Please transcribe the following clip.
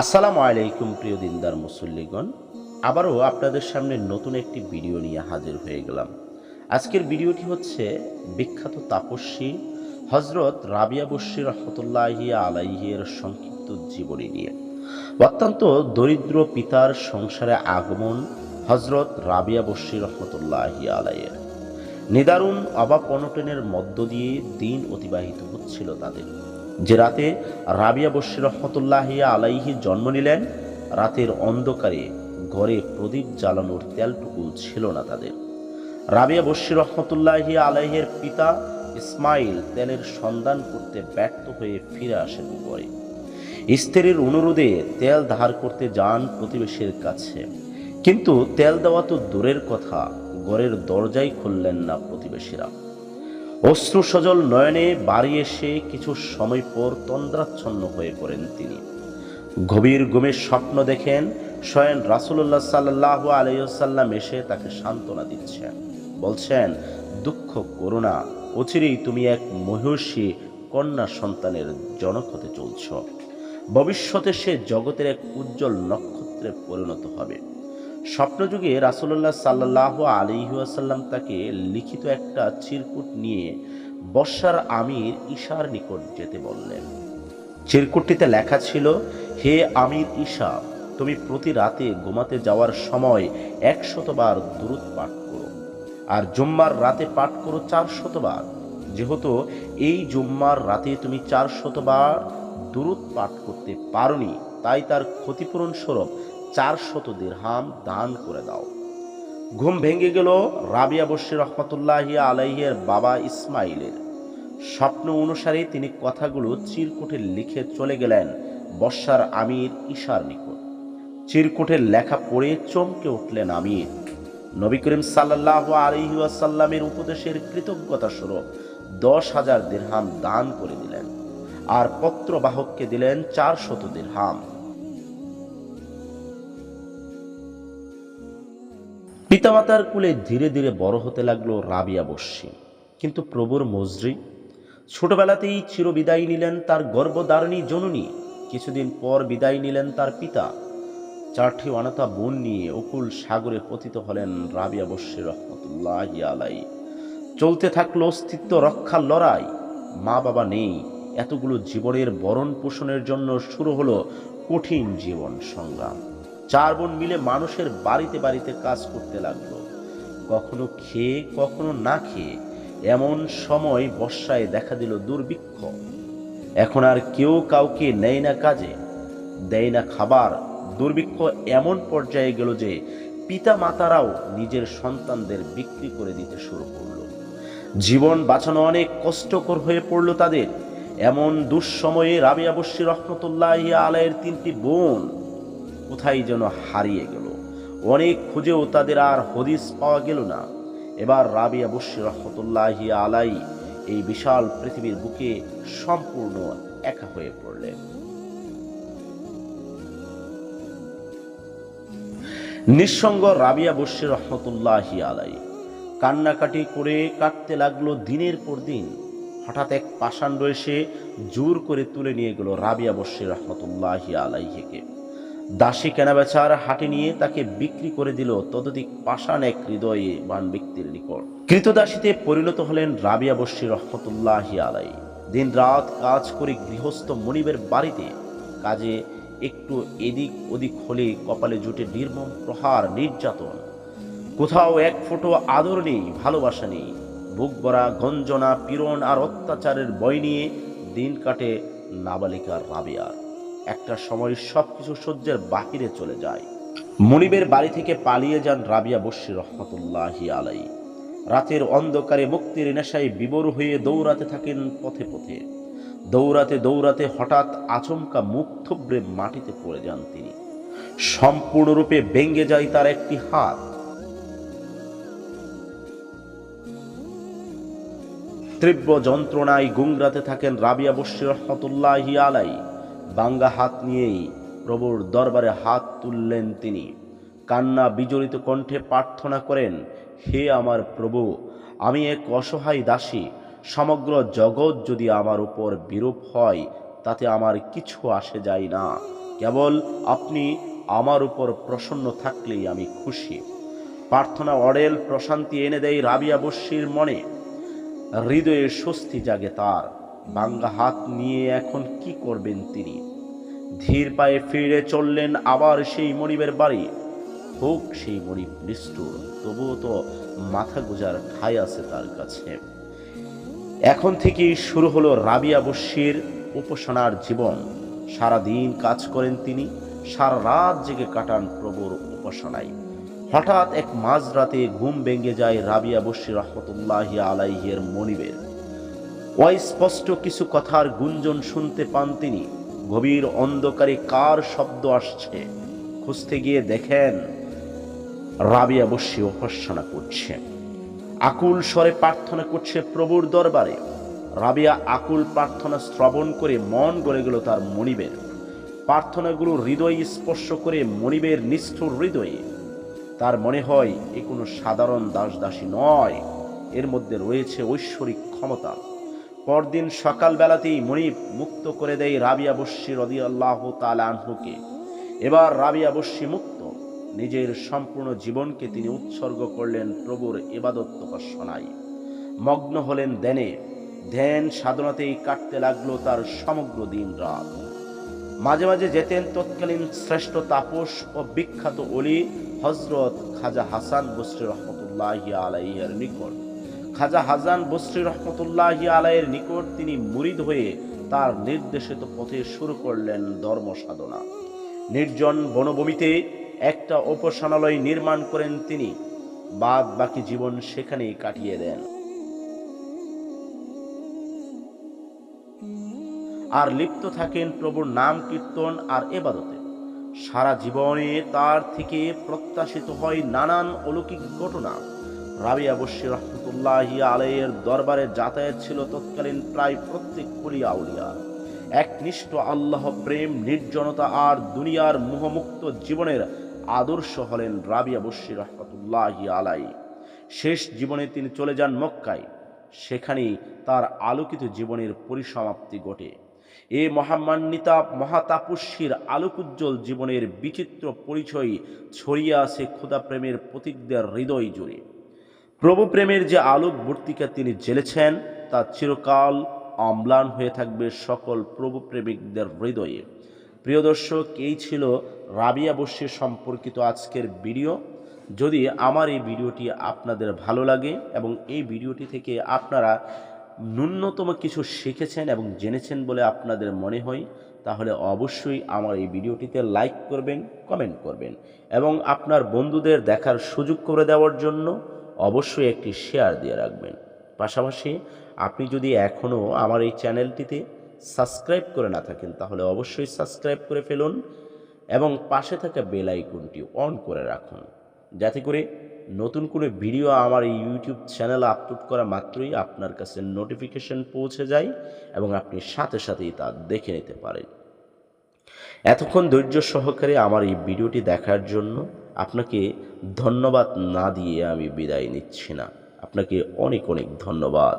আসসালামু আলাইকুম প্রিয় দিনদার মুসল্লিগণ। আবারও আপনাদের সামনে নতুন একটি ভিডিও নিয়ে হাজির হয়ে গেলাম। আজকের ভিডিওটি হচ্ছে বিখ্যাত তাপস্বী হজরত রাবিয়া বশির রহমতুল্লাহি আলাইহের সংক্ষিপ্ত জীবনী নিয়ে। অত্যন্ত দরিদ্র পিতার সংসারে আগমন হজরত রাবিয়া বশির রহমতুল্লাহি আলাইয়ের নিদারুণ অভাব অনটনের মধ্য দিয়ে দিন অতিবাহিত হচ্ছিল তাদের। যে রাতে রাবিয়া বশির রহমতুল্লাহি আলাইহি জন্ম নিলেন, রাতের অন্ধকারে ঘরে প্রদীপ জ্বালানোর তেলটুকু ছিল না তাদের। রাবিয়া বশির রহমতুল্লাহি আলাইহের পিতা ইসমাইল তেলের সন্ধান করতে ব্যর্থ হয়ে ফিরে আসেন ঘরে স্ত্রীর অনুরোধে তেল ধার করতে যান প্রতিবেশীর কাছে। কিন্তু তেল দেওয়া তো দূরের কথা, ঘরের দরজাই খুললেন না প্রতিবেশীরা। অশ্রু সজল নয়নে বাড়ি এসে কিছু সময় পর তন্দ্রাচ্ছন্ন হয়ে পড়েন তিনি। গভীর ঘুমের স্বপ্ন দেখেন স্বয়ং রাসুল্লাহ সাল্লাহ আলাইসাল্লাম এসে তাকে সান্ত্বনা দিচ্ছেন। বলছেন, দুঃখ করুণা অচিরেই তুমি এক মহিষী কন্যা সন্তানের জনক হতে চলছ। ভবিষ্যতে সে জগতের এক উজ্জ্বল নক্ষত্রে পরিণত হবে। স্বপ্নযুগে রাসুল্লাহ সাল্লাহ আলিহাসাল্লাম তাকে লিখিত একটা চিরকুট নিয়ে বর্ষার আমির ঈশার নিকট যেতে বললেন। চিরকুটটিতে লেখা ছিল, হে আমির ঈশা, তুমি প্রতি রাতে ঘুমাতে যাওয়ার সময় একশতবার দূরত পাঠ করো আর জুম্মার রাতে পাঠ করো চার শতবার যেহেতু এই জুম্মার রাতে তুমি চার শতবার দূরত পাঠ করতে পারোনি, তাই তার ক্ষতিপূরণ স্বরূপ চার শত দিরহাম দান করে দাও। ঘুম ভেঙে গেল রাবিয়া বশির রহমতুল্লাহি আলাইহের বাবা ইসমাইলের। স্বপ্ন অনুসারে তিনি কথাগুলো চিরকুটে লিখে চলে গেলেন বর্ষার আমির ঈশার নিকট। চিরকুটের লেখা পড়ে চমকে উঠলেন আমির। নবী করিম সাল্লাহ আলহিউসাল্লামের উপদেশের কৃতজ্ঞতা স্বরূপ দশ হাজার দিরহাম দান করে দিলেন। আর পত্রবাহককে দিলেন চার শত দিরহাম। পিতামাতার কুলে ধীরে ধীরে বড় হতে লাগল রাবিয়া বস্যি কিন্তু প্রভুর মজরি। ছোটবেলাতেই চিরবিদায় নিলেন তার গর্ভধারণী জননী। কিছুদিন পর বিদায় নিলেন তার পিতা। চারটি অনাথা বোন নিয়ে অকুল সাগরে পতিত হলেন রাবিয়া বস্যি রহমতুল্লাহ আলাই চলতে থাকল অস্তিত্ব রক্ষার লড়াই। মা বাবা নেই। এতগুলো জীবনের বরণ পোষণের জন্য শুরু হলো কঠিন জীবন সংগ্রাম। চার বোন মিলে মানুষের বাড়িতে বাড়িতে কাজ করতে লাগল। কখনো খেয়ে, কখনো না খেয়ে এমন সময় বর্ষায় দেখা দিল দুর্ভিক্ষ। এখন আর কেউ কাউকে নেয় না কাজে, দেয় না খাবার। দুর্ভিক্ষ এমন পর্যায়ে গেল যে পিতা মাতারাও নিজের সন্তানদের বিক্রি করে দিতে শুরু করল। জীবন বাঁচানো অনেক কষ্টকর হয়ে পড়ল তাদের। এমন দুঃসময়ে রাবিয়া বশির রহমতুল্লাহ আলাইয়ের তিনটি বোন কোথায় যেন হারিয়ে গেল। অনেক খুঁজেও তাদের আর হদিস পাওয়া গেল না। এবার রাবিয়া বশির রহমতুল্লাহি আলাই এই বিশাল পৃথিবীর বুকে সম্পূর্ণ একা হয়ে পড়লেন। নিঃসঙ্গ রাবিয়া বশির রহমতুল্লাহি আলাই কান্নাকাটি করে কাটতে লাগল দিনের পর দিন। হঠাৎ এক পাষাণ্ড এসে জোর করে তুলে নিয়ে গেল রাবিয়া বশির রহমতুল্লাহি আলাইহিকে। দাসী কেনাবেচার হাটে নিয়ে তাকে বিক্রি করে দিল ততদিক পাষাণ এক হৃদয়ে বান ব্যক্তির নিকট। কৃতদাসীতে পরিণত হলেন রাবিয়া বশি রহমতুল্লাহি আলাই দিন রাত কাজ করে গৃহস্থ মনিবের বাড়িতে, কাজে একটু এদিক ওদিক হলে কপালে জুটে নির্মম প্রহার, নির্যাতন। কোথাও এক ফোঁটো আদর নেই, ভালোবাসা নেই। বুক ভরা গঞ্জনা, পীড়ন আর অত্যাচারের বই নিয়ে দিন কাটে নাবালিকার রাবিয়ার। একটা সময় সবকিছু সহ্যের বাহিরে চলে যায়। মনিবের বাড়ি থেকে পালিয়ে যান রাবিয়া বশির রহমতুল্লাহি আলাই রাতের অন্ধকারে মুক্তির নেশায় বিবর হয়ে দৌড়াতে থাকেন পথে পথে। দৌড়াতে দৌড়াতে হঠাৎ আচমকা মুখ থুবড়ে মাটিতে পড়ে যান তিনি। সম্পূর্ণরূপে ভেঙ্গে যায় তার একটি হাত। তীব্র যন্ত্রণায় গুংরাতে থাকেন রাবিয়া বশির রহমতুল্লাহি আলাই বাঙ্গা হাত নিয়েই প্রভুর দরবারে হাত তুললেন তিনি। কান্না বিজড়িত কণ্ঠে প্রার্থনা করেন, হে আমার প্রভু, আমি এক অসহায় দাসী। সমগ্র জগৎ যদি আমার উপর বিরূপ হয়, তাতে আমার কিছু আসে যায় না। কেবল আপনি আমার উপর প্রসন্ন থাকলেই আমি খুশি। প্রার্থনা, অডেল প্রশান্তি এনে দেয় রাবিয়া বস্যির মনে। হৃদয়ে স্বস্তি জাগে তার। বাঙ্গা হাত নিয়ে এখন কি করবেন তিনি? ধীর পায়ে ফিরে চললেন আবার সেই মনিবের বাড়ি। হোক সেই মনিব নিষ্ঠুর, তবুও তো মাথা গোজার ঠাই আছে তার কাছে। এখন থেকেই শুরু হলো রাবিয়া বস্যির উপাসনার জীবন। সারা দিন কাজ করেন তিনি, সারা রাত জেগে কাটান প্রভুর উপাসনায়। হঠাৎ এক মাঝরাতে ঘুম ভেঙে যায় রাবিয়া বস্যি রহমতুল্লাহ আলাইহের মনিবের। অস্পষ্ট কিছু কথার গুঞ্জন শুনতে পান তিনি। গভীর অন্ধকারে কার শব্দ আসছে? খুঁজতে গিয়ে দেখেন রাবিয়া বসে উপাসনা করছে। আকুল স্বরে প্রার্থনা করছে প্রভুর দরবারে। রাবিয়া আকুল প্রার্থনা শ্রবণ করে মন গড়ে গেল তার মনিবের। প্রার্থনাগুলো হৃদয় স্পর্শ করে মনিবের নিষ্ঠুর হৃদয়ে। তার মনে হয় এ কোনো সাধারণ দাস দাসী নয়। এর মধ্যে রয়েছে ঐশ্বরিক ক্ষমতা। পরদিন সকালবেলাতেই মনিব মুক্ত করে দেয় রাবিয়া বস্যি রদি আল্লাহ তালানহুকে এবার রাবিয়া বস্যি মুক্ত, নিজের সম্পূর্ণ জীবনকে তিনি উৎসর্গ করলেন প্রভুর এবাদত উপাসনায় মগ্ন হলেন ধ্যানে ধ্যান সাধনাতেই কাটতে লাগল তার সমগ্র দিন রাত। মাঝে মাঝে যেতেন তৎকালীন শ্রেষ্ঠ তাপস ও বিখ্যাত অলি হজরত খাজা হাসান বসরি রহমতুল্লাহ আলাইয়ের নিকট। খাজা হাসান বসরি রহমতুল্লাহ আলাইয়ের নিকট তিনি মুরিদ হয়ে তার নির্দেশিত পথে শুরু করলেন ধর্ম সাধনা। নির্জন বনভূমিতে একটা উপাসনালয় নির্মাণ করেন তিনি। বাদ বাকি জীবন সেখানেই কাটিয়ে দেন। আর লিপ্ত থাকেন প্রভুর নাম কীর্তন আর এবাদতে। সারা জীবনে তার থেকে প্রত্যাশিত হয় নানান অলৌকিক ঘটনা। রাবিয়া বসি রহমতুল্লাহ আলাইয়ের দরবারে যাতায়াত ছিল তৎকালীন প্রায় প্রত্যেক কুলিয়া উলিয়া একনিষ্ঠ আল্লাহ প্রেম, নির্জনতা আর দুনিয়ার মোহমুক্ত জীবনের আদর্শ হলেন রাবিয়া বসি রহমতুল্লাহ আলাই। শেষ জীবনে তিনি চলে যান মক্কায়। সেখানেই তার আলোকিত জীবনের পরিসমাপ্তি ঘটে। এ মহামান্বিতা মহাতাপস্যীর আলোকোজ্জ্বল জীবনের বিচিত্র পরিচয় ছড়িয়ে আছে ক্ষুদা প্রেমের প্রতীকদের হৃদয় জুড়ে। প্রভু প্রেমের যে আলোক বর্তিকা তিনি জেলেছেন তা চিরকাল অম্লান হয়ে থাকবে সকল প্রভু প্রেমিকদের হৃদয়ে। প্রিয় দর্শক, এই ছিল রাবিয়া বস্যের সম্পর্কিত আজকের ভিডিও। যদি আমার এই ভিডিওটি আপনাদের ভালো লাগে এবং এই ভিডিওটি থেকে আপনারা ন্যূনতম কিছু শিখেছেন এবং জেনেছেন বলে আপনাদের মনে হয়, তাহলে অবশ্যই আমার এই ভিডিওটিতে লাইক করবেন, কমেন্ট করবেন এবং আপনার বন্ধুদের দেখার সুযোগ করে দেওয়ার জন্য অবশ্যই একটি শেয়ার দিয়ে রাখবেন। পাশাপাশি আপনি যদি এখনও আমার এই চ্যানেলটিতে সাবস্ক্রাইব করে না থাকেন, তাহলে অবশ্যই সাবস্ক্রাইব করে ফেলুন এবং পাশে থাকা বেল আইকনটি অন করে রাখুন। যাতে করে নতুন কোনো ভিডিও আমার এই ইউটিউব চ্যানেলে আপলোড করা মাত্রই আপনার কাছে নোটিফিকেশন পৌঁছে যায় এবং আপনি সাথে সাথেই তা দেখে নিতে পারেন। এতক্ষণ ধৈর্য সহকারে আমার এই ভিডিওটি দেখার জন্য আপনাকে ধন্যবাদ না দিয়ে আমি বিদায় নিচ্ছি না। আপনাকে অনেক অনেক ধন্যবাদ।